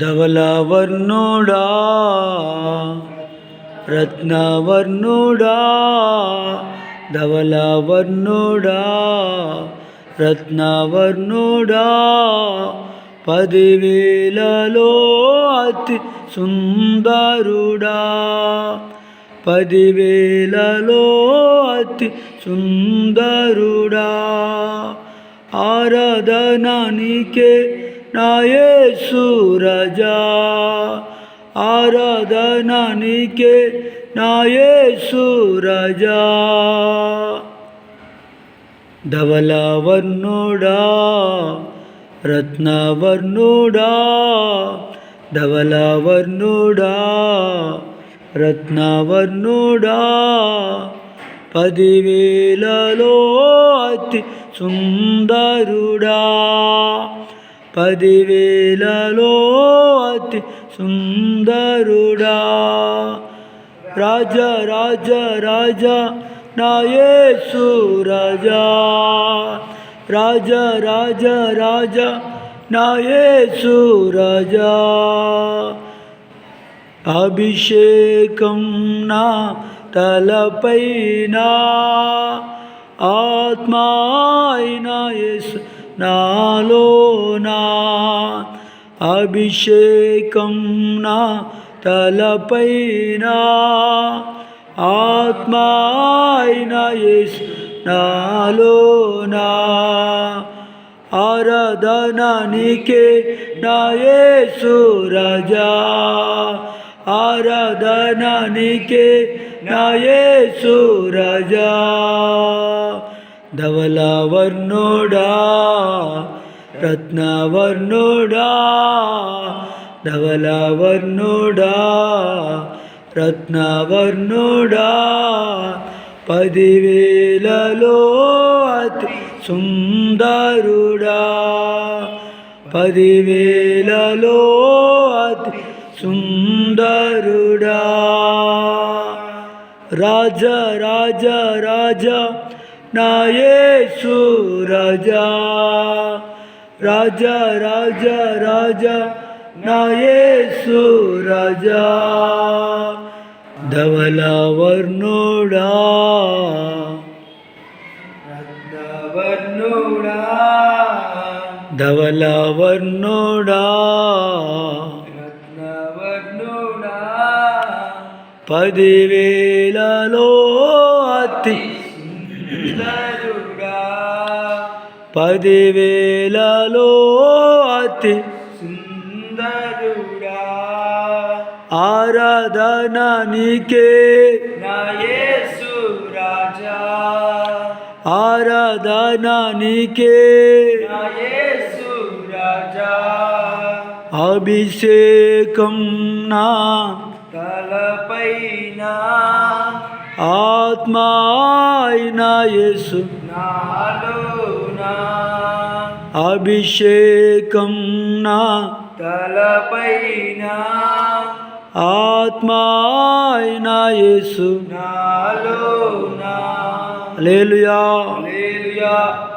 ధవలవర్ణుడా రత్నవర్ణుడా ధవలవర్ణుడా రత్నవర్ణుడా పదివేలలో అతి సుందరుడా పదివేలలో అతి సుందరుడా. ఆరాధనానికే నీకే నాయసు రజా ఆరాధన నీకే నాయసు రజా. ధవలవర్ణుడా రత్నవర్ణుడా ధవలవర్ణుడా రత్నవర్ణుడా. పదివేలలో అతి సుందరుడా. పదివేలలో అతి సుందరుడా. రాజ రాజ రాజ నాయసు రాజా. రాజ రాజ రాజ నాయసు రాజా. అభిషేకం నా తలపైన ఆత్మాయిన యేసు నాలోనా? అభిషేకం నా తలపైన? ఆత్మాయిన యేసు నాలోనా? ఆరాధన నీకే నా యేసు రాజా. ఆరాధన నా యేసు రాజా. ధవలవర్ణుడా రత్నవర్ణుడా ధవలవర్ణుడా రత్నవర్ణుడా పదివేలలో అతి సుందరుడా పదివేలలో అతి సుందరుడా రాజ రాజ రాజ నాయసు రాజా రాజ రాజ రాజ నాయసు రాజా. ధవలవర్ణుడా రత్నవర్ణుడా ధవలవర్ణుడా రత్నవర్ణుడా పదివేలలో అతి పదివేలలో అతి సుందరుడా. ఆరాధన నీకే. రాజా. ఆరాధన నీకే. రాజా. అభిషేకం నా తలపైన ఆత్మాయిన యేసు. నాలోనా అభిషేకం నా తలపైన? ఆత్మాయిన యేసు. నాలోనా లేలుయా హల్లెలూయా.